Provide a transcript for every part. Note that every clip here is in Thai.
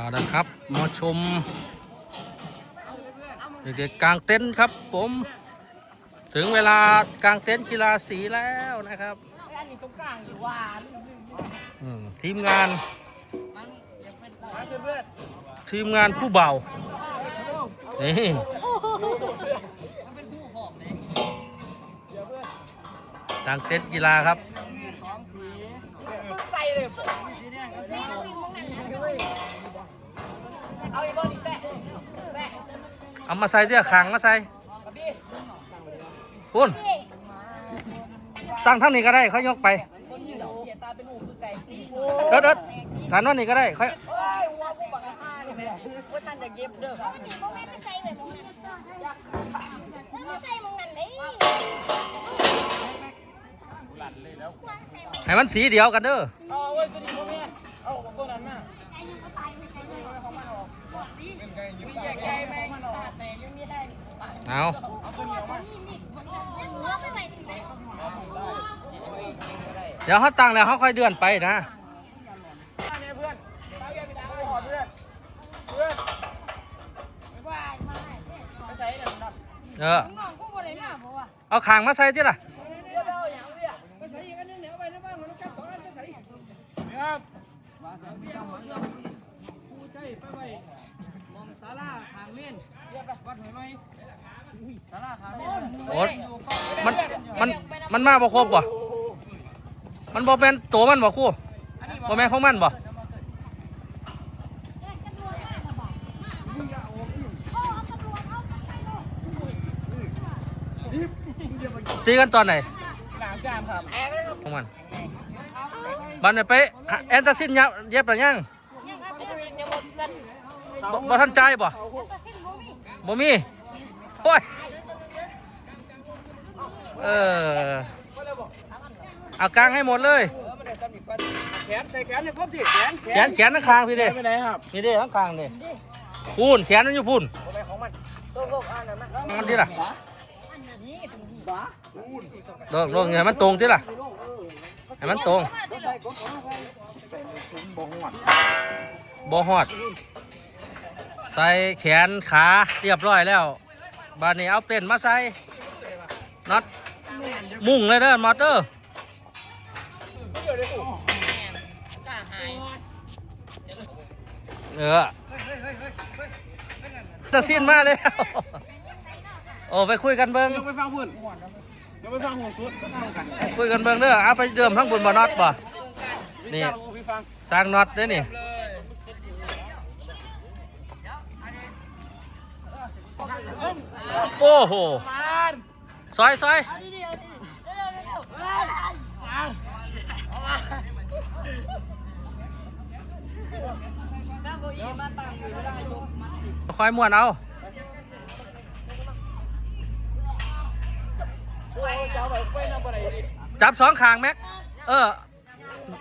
เอาละครับ มาชม เด็กๆกลางเต็นท์ครับผม ถึงเวลากลางเต็นท์กีฬาสีแล้วนะครับทีมงาน ทีมงานผู้เบานี่มันเป็นผู้หอมเลยกลางเต็นท์กีฬาครับสองสีใส่เลยผมสีแดงกับสีส้ม เอาอีกบอลอีกแซ่แซ่เอามาใส่เสื้อขางมาใส่กับพี่พุ่นตั้งทั้งนี้ก็ได้เขายกไปคนที่เหล่าเกียตาเป็นหูคือไก่เอิดเอิดฐานว่านี่ก็ได้เขาเฮ้ยหัวผู้บังคับนี่แม่ว่าท่านจะเก็บเด้อนี่บ่แม่นไปใส่ไว้หมองนั้นเออมันใส่หมองนั้นเด้ให้มันสีเดียวกันเด้อ เอาเดี๋ยวเขาตังแล้วเขาค่อยเดือนไปนะเออเอาขังมาบ่ว่าเอาขางมาใส่ที่ล่ะไม่ใช่อีกอันนึงเดี๋ยวไปนะบ้างมันต้องการสองอันจะใส่ครับ ศาลาทางเม่นวัดหอยไหมศาลาทางเม่นโอ๊ตมันมันมันมาบ่ครบบ่มันบ่เป็นตัวมันบ่ครู่บ่แม่นของมันบ่แกกระดวงมาบ่บอกมามาโอ้เอากระดวงเอาไปใส่โลดตีกันตอนไหนหนามจามครับแอบเลยครับของมันบันเนี่ยไปหาแอนตาซินยับเย็บหรือยัง บ่บ่ทันใจายบ่ก็สิ้นบ่มีบ่มีโอ้ยเออเอากลางให้หมดเลยเออไม่ได้ซ้ำอีกคนแขนใส่แขนเนี่ยครบสิแขนแขนแขนทั้งคางพี่เด้ไปไหนครับนี่เด้ทั้งคางเด้พูนแขนนั่นอยู่พูนผมไปของมันต้องต้องอ่านนะมันมันที่ล่ะนี่ตรงนี้บ้าลงลงให้มันตรงที่ล่ะให้มันตรงใส่ก็ของใส่ผมบ่งวดบ่ฮอด ใส่แขนขาเรียบร้อยแล้ว บานนี้เอาเป็นมาใส่น็อตมุ่งเลยเด้อมอเตอร์เดี๋ยวเดี๋ยวกูกเออจะสิ้นมาแล้ว โอ้ไปคุยกันเบิ้งไปฟังพุ่นยังไปฟังหัวสุดคุยกันเบิ้งเด้อเอาไปเดิมทั้งบนบ่น็อตบ่นี่สร้างน็อตเด้อนี่ โอ้โหมันซอยซอยเอาดิๆเอาดิๆเร็วๆเร็วๆเร็วนั่งเก้าอี้มาตั้งอยู่ไม่ได้ยกมันติดคอยม้วนเอาโอ้ยเจ้าแบบไปนั่งบ่ได้ดิจับสองขางแม็ก เออ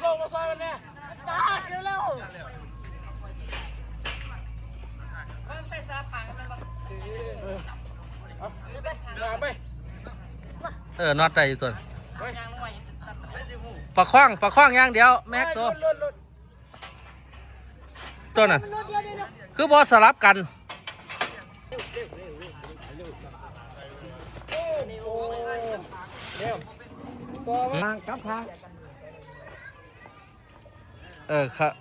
ลงมาซอยมันเนี่ยตาดเร็วมันใส่สลับผังกันบ้าง เดินไปเออน็อตได้อยู่ตัวยางลงมาตัดไปสิหูประคองประคองอย่างเดียวแม็กตัวลุดลุดตัวนั้นๆรถเดียวเดียวคือบอสลับกันทางกับทางเออครับ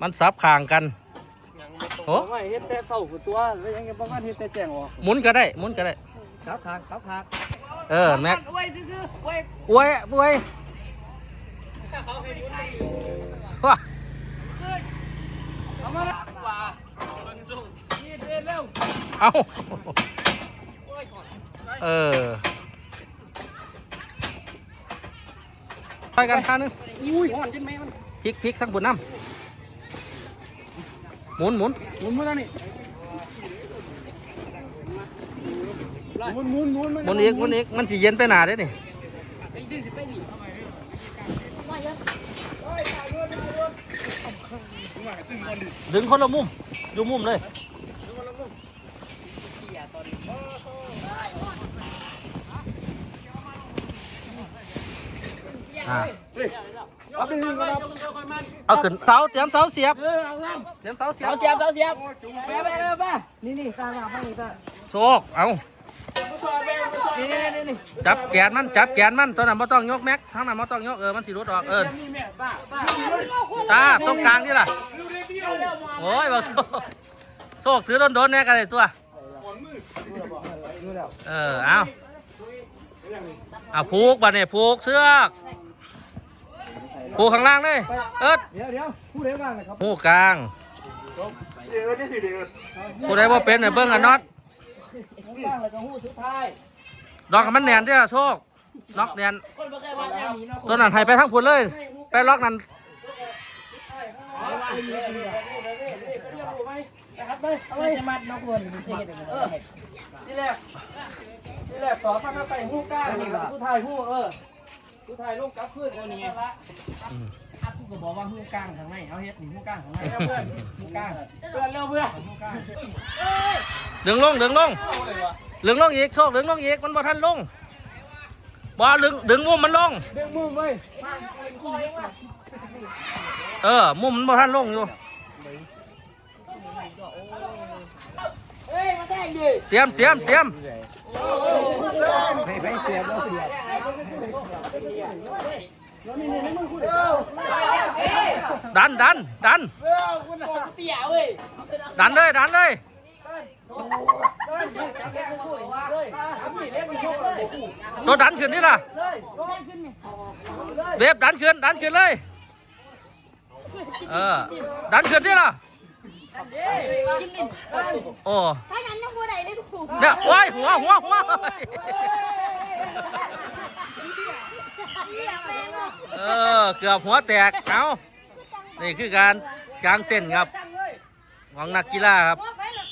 มันซับขางกัน โอ้โอ้ยเฮ็ดแต่เศร้าคือตัวแล้วยังประมาณเฮ็ดแต่แจ้งออกหมุนก็ได้หมุนก็ได้ครับทางครับทางเออแม็กไว้ซื่อๆไว้อวยอวยว้าเอามาละว่าเบิ่งสู้นี่เดินเร็วเอาเออไปกันข้างนึงอุ้ยห่อนจนแม่มันพลิกพลิกทั้งบนน้ำ หมุนหมุนหมุนมาทางนี้หมุนหมุนหมุนหมุนอีกหมุนอีกมันจะเย็นไปหนาเด้นี่ดึงคนละมุมอยู่มุมเลยอ่า เอาไปหนึ่งครับเอาขึ้นเสาเตรียมเสาเสียบเออเอาน้เตรียมเสาเสียบเสียบเสาเสียบไปไปไปไปนี่นี่ตามมาไปนี่ตาโชคเอาจับแกนมันจับแกนมันตัวนั้นไม่ต้องยกแม็กทั้งนั้นไม่ต้องยกเออมันสิรุดออกเออตาตรงกลางนี่ล่ะโอ้ยบอกโชคโชคถือโดนๆแน่กันเลยตัวเออเอาเอาผูกบัดเนี่ยผูกเชือก ผูกข้างล่างเลย เอิดเดี๋ยวเดี๋ยวพูดได้บ้างนะครับหูกลางผู้ใดว่าเป็นเนี่ยเบิ้งอะน็อตหูกลางแล้วก็หูสุดท้ายดอกกับมันแหนนเด้อโชคล็อกแหนนคนบ่เคยว่าแนวนี้เนาะตัวนั้นให้ไปทั้งพุ่นเลย ไปล็อกนั้นเอาไว้นี่นี่นี่เรียกรู้ไหมนะครับไปเอาไว้จะมัดนกวนเออที่แรกที่แรกสอนพันธุ์ไปหูกลางนี่สุดท้ายหูเออ สุดท้ายลูกกลับขึ้นเอานี่ละอืมอะกูก็บอกว่าหูกลางทางไหนเอาเฮ็ดนี่หูกลางทางไหนเพื่อนหูกลางเพื่อนเร็วเพื่อนหูกลางดึงลงดึงลงดึงลงอีกโชคดึงลงอีกมันบ่ทันลงบ่ดึงดึงมุมมันลงเด้งมือไว้เออมุมมันบ่ทันลงอยู่เฮ้ยมาแทงดิเตรียมเตรียมเตรียม ให้ไปเสียบแล้วเสียบดันดันดันเออคุณบอกเปียเว้ยดันเลยดันเลยเฮ้ยทำนี่เล่นมันโยกเลยตัวดันขึ้นนี่ล่ะเลยเลยเวฟดันขึ้นดันขึ้นเลยเออดันขึ้นนี่ล่ะ โอ้ถ้างั้นยังบัวไหนเลยกูเนี่ยโอ้ยหัวหัวหัวเหี้ยแม่งอะเออเกือบหัวแตก เอานี่คือการกางเต้นครับ ของนักกีฬาครับว่าไป